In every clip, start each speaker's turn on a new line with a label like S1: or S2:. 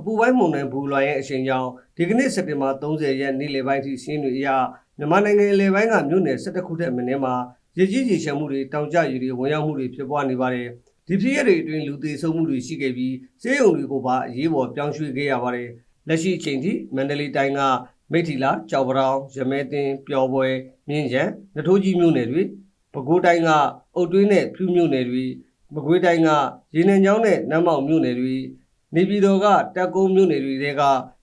S1: အပူပိုင်းမုန်တိုင်းဘူလွိုင်းရဲ့အရှိန်ကြောင့်ဒီကနေ့စက်တင်ဘာ30ရက်နေ့လယ်ပိုင်းထိရှင်းတွေအရမြန်မာနိုင်ငံအလယ်ပိုင်းကမြို့နယ်17ခုထက်မနည်းမှာရေကြီးရေရှမ်းမှုတွေတောင်ကျရေတွေဝင်ရောက်မှုတွေဖြစ်ပွားနေပါတယ်။ဒီဖြစ်ရပ်တွေအတွင်းလူသေဆုံးမှုတွေရှိခဲ့ပြီးစေယုံတွေကိုပါအရေးပေါ်ပြောင်းရွှေ့ခဲ့ရပါတယ်။လက်ရှိအချိန်ထိမန္တလေးတိုင်းကမိထီလာကြောက်ပတောင်ရမဲတင်ပျော်ပွဲမြင်းရံနထိုးကြီးမြို့နယ်တွေပဲခူးတိုင်းကအုတ်တွင်းနဲ့ဖြူမြို့နယ်တွေမကွေးတိုင်းကရေနံချောင်းနဲ့နမ်းမောက်မြို့နယ်တွေ နေပြည်တော်ကတက်ကုန်းမြို့နယ်တွေက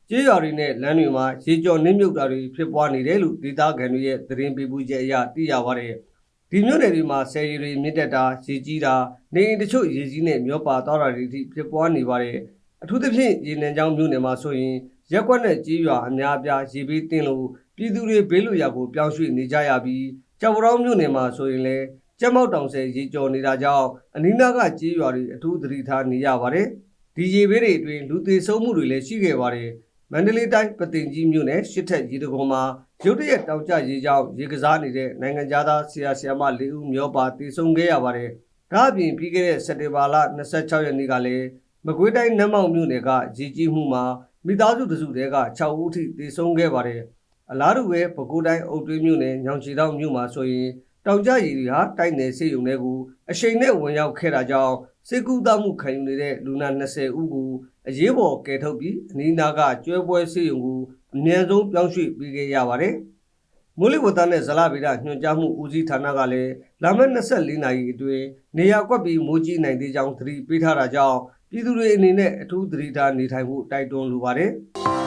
S1: ကျေးရွာတွေနဲ့လမ်းတွေမှာရေကျော်နှင်းမြုပ်တာတွေဖြစ်ပွားနေတယ်လို့ဒေသခံတွေရဲ့သတင်းပေးပို့ချက်အရသိရပါတယ်။ဒီမြို့နယ်တွေမှာဆယ်ရီတွေမြင့်တက်တာရေကြီးတာနေအိမ်တချို့ရေကြီးနဲ့မျောပါသွားတာတွေအထိဖြစ်ပွားနေပါတယ်။အထူးသဖြင့်ရေနံချောင်းမြို့နယ်မှာဆိုရင်ရက်ကွက်နဲ့ကျေးရွာအများအပြားရေဘေးတင်းလို့ပြည်သူတွေဘေးလွတ်ရာကိုပြောင်းရွှေ့နေကြရပြီးကြောက်ပတောင်းမြို့နယ်မှာဆိုရင်လည်းကျက်မောက်တောင်ဆယ်ရေကျော်နေတာကြောင့်အနီးနားကကျေးရွာတွေအထူးသတိထားနေရပါတယ်။ ဒီရေဘေးတွေအတွင်းလူသေဆုံးမှုတွေလည်းရှိခဲ့ပါတယ်။မန္တလေးတိုင်းပသိမ်ကြီးမြို့နယ်ရှစ်ထက်ရေတကုံမှာရုတ်တရက်တောင်ကျရေကြောင့်ရေကစားနေတဲ့နိုင်ငံသားဆရာဆရာမ၄ဦးမျောပါသေဆုံးခဲ့ရပါတယ်။ဒါအပြင်ပြီးခဲ့တဲ့စက်တင်ဘာလ26ရက်နေ့ကလည်းမကွေးတိုင်းနမ်းမောက်မြို့နယ်ကရေကြီးမှုမှာမိသားစုတစုတည်းက6ဦးထိသေဆုံးခဲ့ပါတယ်။အလားတူပဲပဲခူးတိုင်းအုတ်တွင်းမြို့နယ်ညောင်ချီတောင်မြို့မှာဆိုရင် တောင်ကျရေတွေဟာတိုက်နယ်စေယုံတွေကိုအရှိန်နဲ့ဝင်ရောက်ခဲ့တာကြောင့်စေကူတမှုခံယူနေတဲ့လူနာ20ဦးကိုအရေးပေါ်ကယ်ထုတ်ပြီးအနီးနားကကျွဲပွဲဆေးရုံကိုအမြန်ဆုံးပြောင်းရွှေ့ပေးခဲ့ရပါတယ်။မိုးလေဝသနဲ့ဇလဗေဒညွှန်ကြားမှုဦးစီးဌာနကလည်းလာမယ့်24နာရီအတွင်းနေရာကွက်ပြီးမိုးကြီးနိုင်သေးကြောင်းသတိပေးထားတာကြောင့်ပြည်သူတွေအနေနဲ့အထူးသတိထားနေထိုင်ဖို့တိုက်တွန်းလိုပါတယ်။